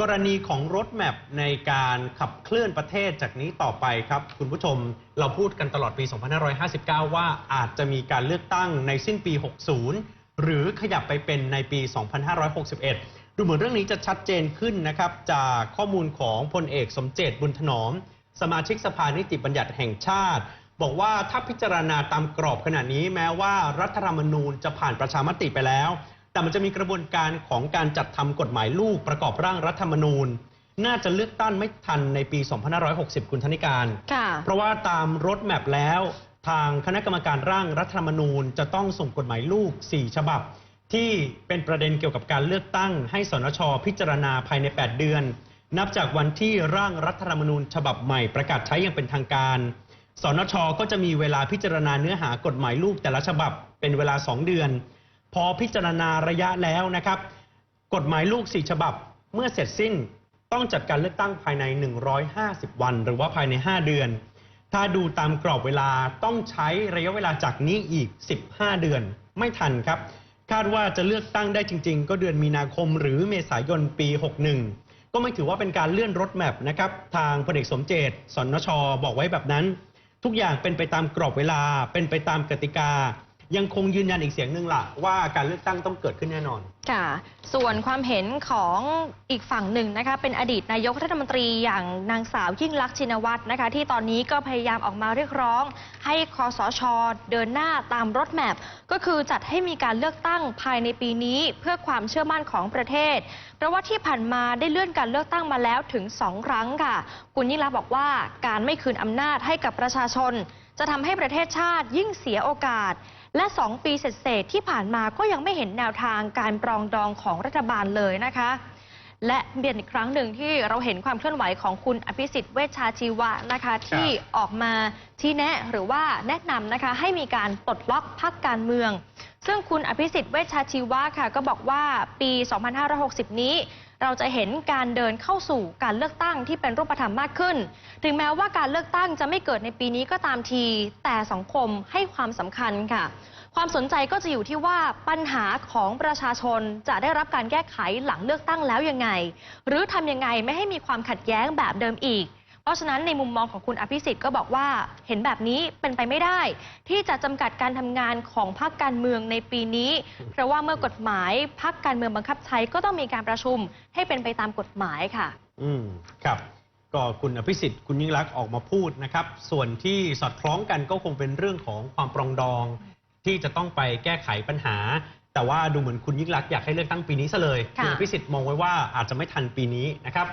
กรณีของรถแมพในการขับเคลื่อนประเทศจากนี้ต่อไปครับ คุณผู้ชมเราพูดกันตลอดปี 2559 ว่าอาจจะมีการเลือกตั้งในสิ้นปี 60 หรือขยับไปเป็นในปี 2561 ดูเหมือนเรื่องนี้จะชัดเจนขึ้นนะครับ จากข้อมูลของพลเอกสมเจตบุญถนอม สมาชิกสภานิติบัญญัติแห่งชาติ บอกว่าถ้าพิจารณาตามกรอบขณะนี้แม้ว่ารัฐธรรมนูญจะผ่านประชามติไปแล้ว แต่มันจะมีกระบวนการของการจัดทำกฎหมายลูกประกอบร่างรัฐธรรมนูญ น่าจะเลือกตั้งไม่ทันในปี 2560 คุณธนิการค่ะเพราะว่าตามรถแมพแล้ว ทางคณะกรรมการร่างรัฐธรรมนูญ จะต้องส่งกฎหมายลูก 4 ฉบับ ที่เป็นประเด็นเกี่ยวกับการเลือกตั้ง ให้สนชพิจารณาภายใน 8 เดือน นับจากวันที่ร่างรัฐธรรมนูญ ฉบับใหม่ประกาศใช้อย่างเป็นทางการสนชก็จะมีเวลาพิจารณาเนื้อหากฎหมายลูกแต่ละฉบับเป็นเวลา 2 เดือน พอพิจารณาระยะแล้วนะครับ กฎหมายลูก 4 ฉบับเมื่อเสร็จสิ้นต้องจัดการเลือกตั้งภายใน 150 วัน หรือว่าภายใน 5 เดือน ถ้าดูตามกรอบเวลาต้องใช้ระยะเวลาจากนี้อีก 15 เดือนไม่ทันครับ คาดว่าจะเลือกตั้งได้จริง ๆ ก็เดือนมีนาคมหรือเมษายนปี 61 ก็ไม่ถือว่าเป็นการเลื่อนรถแมพนะครับ ทางพลเอกสมเจตสนชบอกไว้แบบนั้น ทุกอย่างเป็นไปตามกรอบเวลาเป็นไปตามกติกา ยังคงยืนยันอีกเสียงหนึ่งล่ะ ว่าการเลือกตั้งต้องเกิดขึ้นแน่นอน ค่ะ ส่วนความเห็นของอีกฝั่งหนึ่งนะคะ เป็นอดีตนายกรัฐมนตรีอย่างนางสาวยิ่งลักษณ์ชินวัตรนะคะ ที่ตอนนี้ก็พยายามออกมาเรียกร้อง ให้คอสช เดินหน้าตามรถแมพก็คือจัดให้มีการเลือกตั้งภายในปีนี้ เพื่อความเชื่อมั่นของประเทศ เพราะว่าที่ผ่านมาได้เลื่อนการเลือกตั้งมาแล้วถึง2ครั้งค่ะ คุณยิ่งลักษณ์บอกว่าการไม่คืนอำนาจให้กับประชาชน จะทำให้ประเทศชาติยิ่งเสียโอกาส และ 2 ปีเศษๆที่ผ่านมาก็ยังไม่เห็นแนวทางการปรองดองของรัฐบาลเลยนะคะ และเบียนอีกครั้งหนึ่งที่เราเห็นความเคลื่อนไหวของคุณอภิสิทธิ์เวชชาชีวะนะคะ ที่ออกมาชี้แนะหรือว่าแนะนำนะคะ ให้มีการปลดล็อกพักการเมือง ซึ่งคุณอภิสิทธิ์เวชชาชีวะค่ะ ก็บอกว่าปี 2560 นี้ เราจะเห็นการเดินเข้าสู่การเลือกตั้งที่เป็นรูปธรรมมากขึ้น ถึงแม้ว่าการเลือกตั้งจะไม่เกิดในปีนี้ก็ตามที แต่สังคมให้ความสำคัญค่ะ ความสนใจก็จะอยู่ที่ว่าปัญหาของประชาชนจะได้รับการแก้ไขหลังเลือกตั้งแล้วยังไง หรือทำยังไงไม่ให้มีความขัดแย้งแบบเดิมอีก เพราะฉะนั้นในมุมมองของคุณอภิสิทธิ์ก็บอกว่าเห็นแบบนี้เป็นไปไม่ได้ ที่จะจำกัดการทำงานของพรรคการเมืองในปีนี้ เพราะว่าเมื่อกฎหมายพรรคการเมืองบังคับใช้ก็ต้องมีการประชุมให้เป็นไปตามกฎหมายค่ะ อืมครับก็คุณอภิสิทธิ์คุณยิ่งรักษณ์ออกมาพูดนะครับ ส่วนที่สอดคล้องกันก็คงเป็นเรื่องของความปรองดอง ที่จะต้องไปแก้ไขปัญหา แต่ว่าดูเหมือนคุณยิ่งรักษณ์อยากให้เลือกตั้งปีนี้ซะเลยค่ะณอภิสิทธิ์มองไว้ว่าอาจจะไม่ทันปีนี้นะครับ